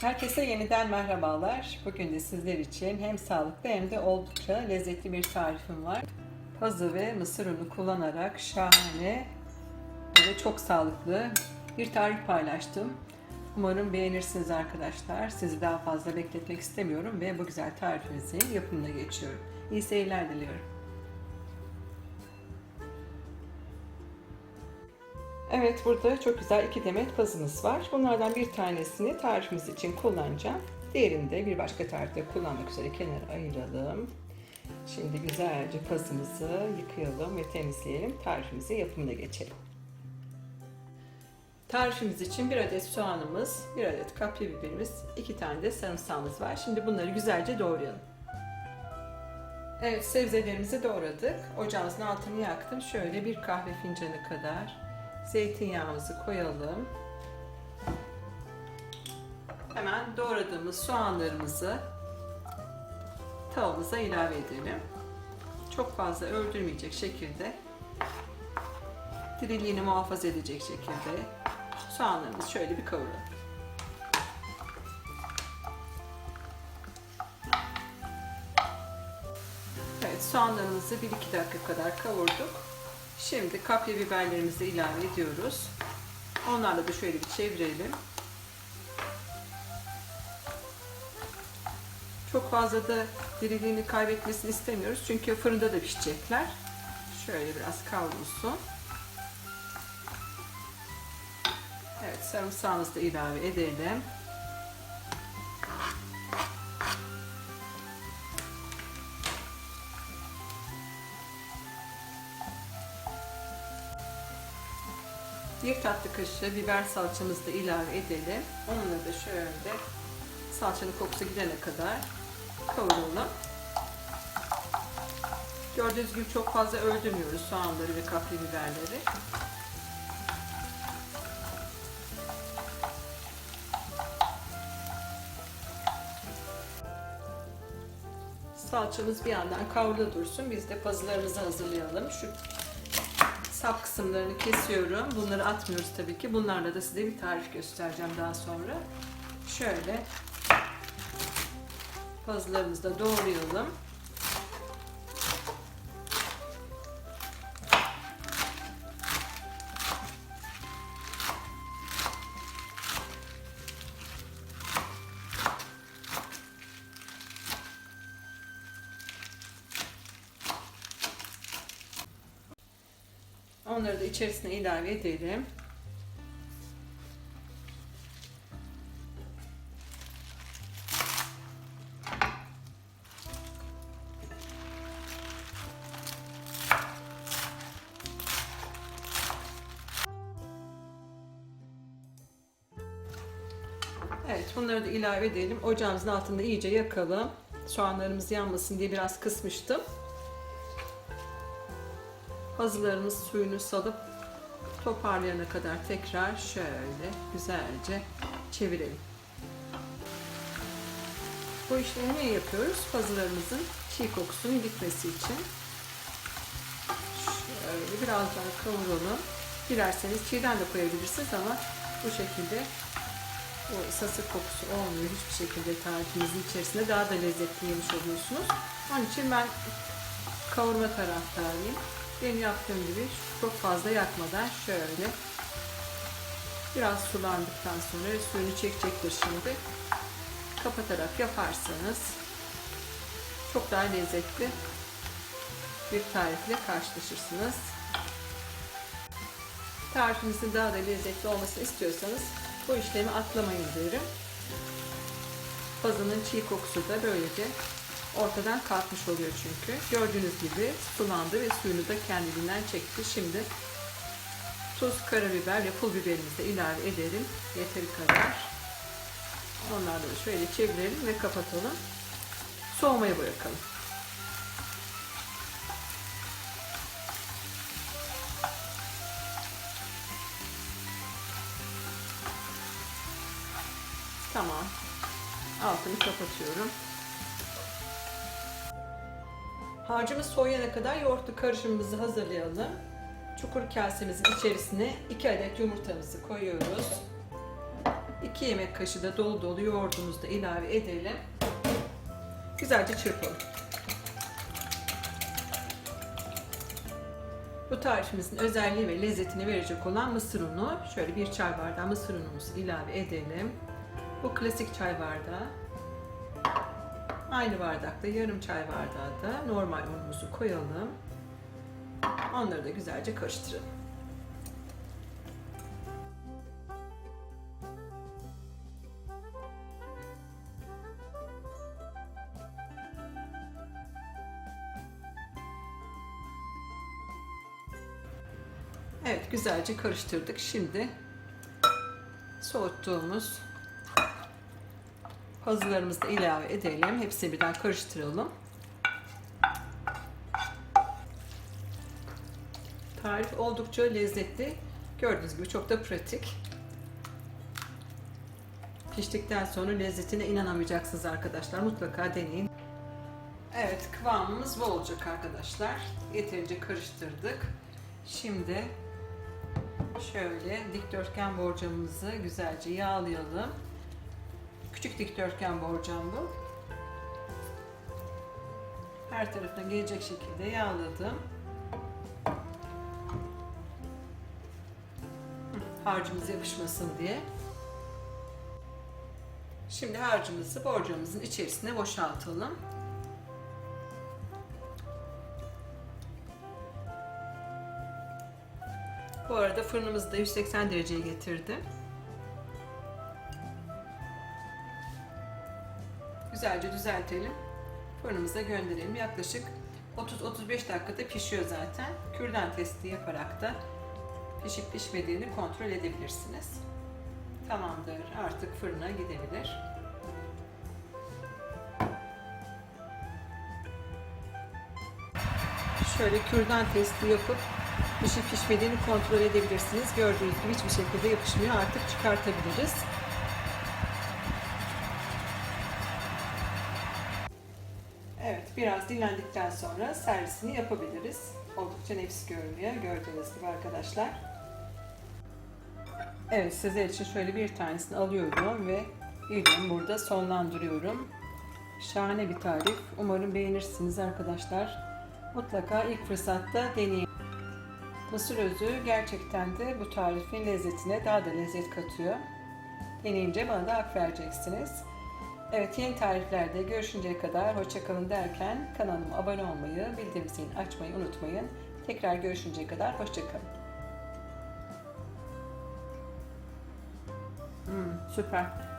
Herkese yeniden merhabalar. Bugün de sizler için hem sağlıklı hem de oldukça lezzetli bir tarifim var. Pazı ve mısır unu kullanarak şahane ve çok sağlıklı bir tarif paylaştım. Umarım beğenirsiniz arkadaşlar. Sizi daha fazla bekletmek istemiyorum ve bu güzel tarifimizin yapımına geçiyorum. İyi seyirler diliyorum. Evet burada çok güzel iki demet pazımız var. Bunlardan bir tanesini tarifimiz için kullanacağım. Diğerini de bir başka tarifte kullanmak üzere kenara ayıralım. Şimdi güzelce pazımızı yıkayalım ve temizleyelim. Tarifimizin yapımına geçelim. Tarifimiz için bir adet soğanımız, bir adet kapya biberimiz, iki tane de sarımsağımız var. Şimdi bunları güzelce doğrayalım. Evet sebzelerimizi doğradık. Ocağımızın altını yaktım. Şöyle bir kahve fincanı kadar zeytinyağımızı koyalım. Hemen doğradığımız soğanlarımızı tavamıza ilave edelim. Çok fazla öldürmeyecek şekilde diriliğini muhafaza edecek şekilde soğanlarımızı şöyle bir kavuralım. Evet soğanlarımızı 1-2 dakika kadar kavurduk. Şimdi kapya biberlerimizi ilave ediyoruz. Onlarla da şöyle bir çevirelim. Çok fazla da diriliğini kaybetmesini istemiyoruz. Çünkü fırında da pişecekler. Şöyle biraz kavrulsun. Evet sarımsağımızı da ilave edelim. Bir tatlı kaşığı biber salçamızı da ilave edelim. Onunla da şöyle salçanın kokusu gidene kadar kavuralım. Gördüğünüz gibi çok fazla öldürmüyoruz soğanları ve kapya biberleri. Salçamız bir yandan kavrula dursun. Biz de pazılarımızı hazırlayalım. Şu sap kısımlarını kesiyorum. Bunları atmıyoruz tabii ki. Bunlarla da size bir tarif göstereceğim daha sonra. Şöyle pazılarımızı da doğrayalım. Onları da içerisine ilave edelim. Evet bunları da ilave edelim. Ocağımızın altında iyice yakalım. Soğanlarımız yanmasın diye biraz kısmıştım. Pazılarımız suyunu salıp toparlayana kadar tekrar şöyle güzelce çevirelim. Bu işlemi niye yapıyoruz? Pazılarımızın çiğ kokusunun gitmesi için. Şöyle biraz daha kavuralım. Dilerseniz çiğden de koyabilirsiniz ama bu şekilde o sasık kokusu olmuyor hiçbir şekilde tarifinizin içerisinde daha da lezzetli yemiş oluyorsunuz. Onun için ben kavurma taraftarıyım. Benim yaptığım gibi çok fazla yakmadan şöyle biraz sulandıktan sonra suyunu çekecektir şimdi. Kapatarak yaparsanız çok daha lezzetli bir tarifle karşılaşırsınız. Tarifinizin daha da lezzetli olmasını istiyorsanız bu işlemi atlamayın derim. Pazının çiğ kokusu da böylece ortadan kalkmış oluyor çünkü. Gördüğünüz gibi sulandı ve suyunu da kendiliğinden çekti. Şimdi tuz, karabiber ve pul biberimizi de ilave edelim. Yeteri kadar. Onları da şöyle çevirelim ve kapatalım. Soğumaya bırakalım. Tamam. Altını kapatıyorum. Harcımız soğuyana kadar yoğurtlu karışımımızı hazırlayalım. Çukur kasemizin içerisine 2 adet yumurtamızı koyuyoruz. 2 yemek kaşığı da dolu dolu yoğurdumuzu da ilave edelim. Güzelce çırpalım. Bu tarifimizin özelliği ve lezzetini verecek olan mısır unu. Şöyle bir çay bardağı mısır unumuzu ilave edelim. Bu klasik çay bardağı. Aynı bardakta yarım çay bardağı da normal unumuzu koyalım. Onları da güzelce karıştıralım. Evet güzelce karıştırdık. Şimdi soğuttuğumuz pazılarımızı da ilave edelim. Hepsini birden karıştıralım. Tarif oldukça lezzetli. Gördüğünüz gibi çok da pratik. Piştikten sonra lezzetine inanamayacaksınız arkadaşlar. Mutlaka deneyin. Evet kıvamımız bu olacak arkadaşlar. Yeterince karıştırdık. Şimdi şöyle dikdörtgen borcamımızı güzelce yağlayalım. Küçük dikdörtgen borcam bu. Her tarafına gelecek şekilde yağladım. Harcımız yapışmasın diye. Şimdi harcımızı borcamızın içerisine boşaltalım. Bu arada fırınımızı da 180 dereceye getirdim. Güzelce düzeltelim. Fırınımıza gönderelim. Yaklaşık 30-35 dakikada pişiyor zaten. Kürdan testi yaparak da pişip pişmediğini kontrol edebilirsiniz. Tamamdır. Artık fırına gidebilir. Şöyle kürdan testi yapıp pişip pişmediğini kontrol edebilirsiniz. Gördüğünüz gibi hiçbir şekilde yapışmıyor. Artık çıkartabiliriz. Biraz dinlendikten sonra servisini yapabiliriz. Oldukça nefis görünüyor. Gördüğünüz gibi arkadaşlar. Evet, sizler için şöyle bir tanesini alıyorum ve videomu burada sonlandırıyorum. Şahane bir tarif. Umarım beğenirsiniz arkadaşlar. Mutlaka ilk fırsatta deneyin. Mısır özü gerçekten de bu tarifin lezzetine daha da lezzet katıyor. Deneyince bana da hak vereceksiniz. Evet yeni tariflerde görüşünceye kadar hoşçakalın derken kanalıma abone olmayı, bildirim zilini açmayı unutmayın. Tekrar görüşünceye kadar hoşçakalın. Hmm, süper.